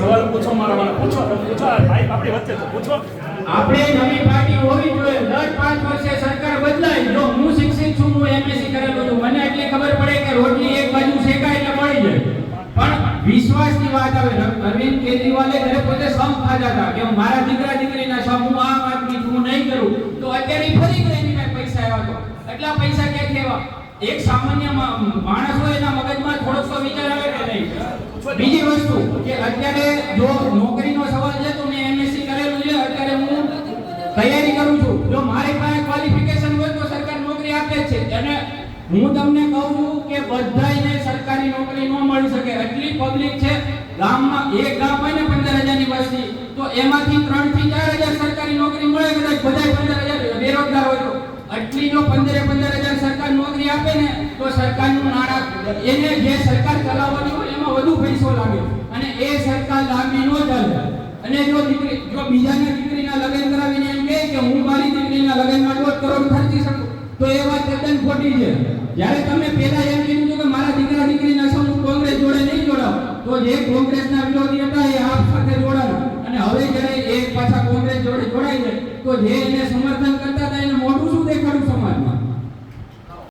સવાલ પૂછો, મારા મને પૂછો પૂછો ભાઈ આપણી વચ્ચે તો પૂછો. આપણે નવી પાર્ટી હોવી જોઈએ. દર પાંચ વર્ષે સરકાર બદલાય. જો હું શિક્ષિત છું, હું એમએસસી કરેલો છું, મને એટલી ખબર પડે કે રોટલી એક બાજુ શેકાય એટલે મળી જાય. પણ વિશ્વાસની વાત આવે. અરવિંદ કેજરીવાલે ઘરે પોતે સમ ખાધા હતા. કે મારા દીકરા દીકરીના સમ હું આમ આદમી હું નહીં કરું. તો અત્યારે ફરી ગઈ પૈસા આવ્યા તો? એટલા પૈસા ક્યાંથી આવ્યા? એક સામાન્ય માણસ હોય એના મગજમાં થોડોક તો વિચાર આવે કે નહીં બીજી વસ્તુ કે અત્યારે જો નોકરીનો સવાલ છે તો મેં એમએસસી કરેલું છે. અત્યારે હું તૈયારી કરું છું. જો મારી પાસે ક્વોલિફિકેશન હોય તો સરકાર નોકરી આપે છે. અને હું તમને કહું છું કે બધાયને સરકારી નોકરી ન મળી શકે. એટલી પબ્લિક છે, ગામમાં એક ગામ હોય ને પંદર હજારની વસ્તી તો એમાંથી ત્રણથી ચાર હજાર સરકારી નોકરી મળે, કદાચ બધાય પંદર હજાર બેરોજગાર હોય તો. આટલી જો પંદરે પંદર હજાર સરકાર નોકરી આપે ને, તો સરકારનું નાણાં એને જે સરકાર ચલાવવાની હોય એમાં વધુ પૈસો લાગે અને સરકાર લાગણી ન ચાલે. અને જો દીકરી જો બીજાના દીકરીના લગ્ન કરાવીને એમ કહે કે હું મારી દીકરીના લગ્નમાં દોઢ કરોડ ખર્ચી શકું, તો એ વાત તદ્દન ખોટી છે. જ્યારે તમે પહેલા એમ કીધું કે મારા દીકરા દીકરીના સમૂહ કોંગ્રેસ જોડે નહીં જોડાવ, તો જે કોંગ્રેસના વિરોધી હતા એ આપ સાથે જોડાયા અને હવે જ્યારે એ પાછા કોંગ્રેસ જોડે જોડાય છે તો જે એને સમર્થન કરતા હતા એને